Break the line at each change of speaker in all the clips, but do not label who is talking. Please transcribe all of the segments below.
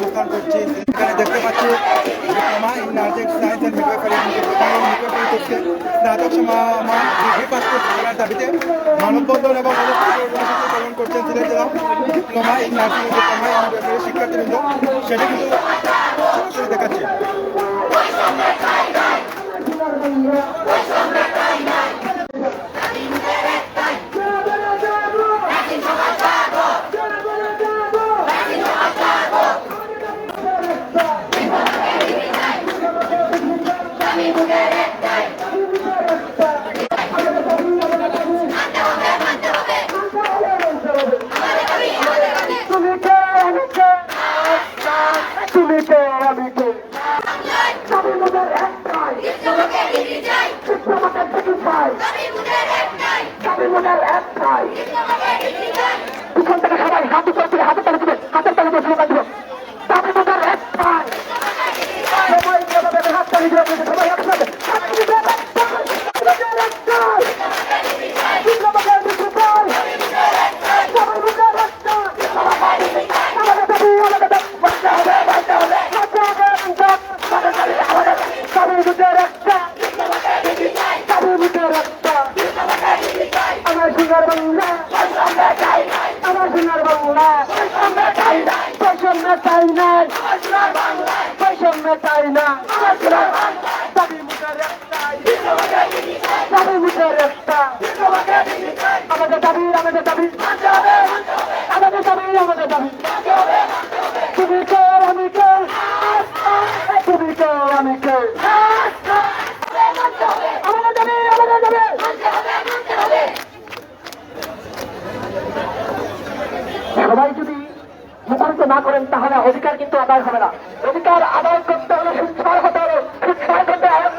অবস্থান করছি। এখানে দেখতে পাচ্ছি diploma in nursing science and midwifery midwifery থেকে স্নাতক ডিগ্রি পাস করার দাবিতে। মানববন্ধন এবং কর্মসূচি পালন করছেন সিলেট জেলা diploma in nursing diploma in midwifery শিক্ষার্থীবৃন্দ। সেটা কিন্তু দেখাচ্ছি।
সবই মোদের একটাই আমাদের থেকে চাই। সবই মোদের একটাই পিছন থেকে সবাই হাত উপরে তুলে হাতে তালে দিবে আমার সোনার বাংলা আমার সোনার বাংলা বৈষম্য চাই নাই বৈষম্য চাই না দাবি মুখের দাবি মুখের আমাদের দাবি আমাদের দাবি আমাদের দাবি আমাদের দাবি তুমি কে আমি কে তুমি আমি কে আমাদের দাবি আমাদের দাবি সবাই যদি মুখরিত না করেন, তাহলে অধিকার কিন্তু আদায় হবে না। অধিকার আদায় করতে হলে সুচ্ছার হতে হবে। সুচ্ছার করতে? হাত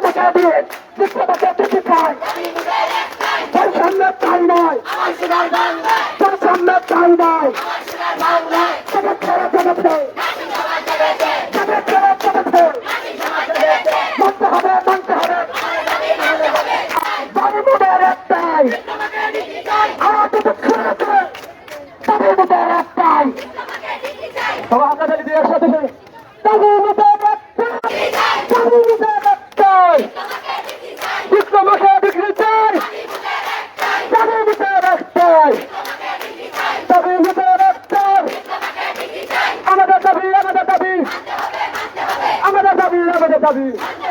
তুলে, হাতের তালে তুলে। তুমি কে, আমি কে? তুমি কে, আমি কে? তুমি কে, আমি কে? সবই মোদের একটাই। সবই মোদের একটাই। চিত্রপটে টিকি চিত্রপটে দিয়ে চিত্রপটে টিকি চাই পরিচ্ছন্ন চাই নয় জগৎ ছেড়ে জগৎ জগৎ ছেড়ে জগৎ মানতে হবে মানতে হবে বাড়ি মোদের একটাই দিয়ে সাথে তবে মোদের একটাই তবে মোদের একটাই বিক্রমকে বিক্রি চাই তবে মোদের একটাই তবে মোদের একটাই আমাদের দাবি আমাদের দাবি আমাদের দাবি আমাদের দাবি।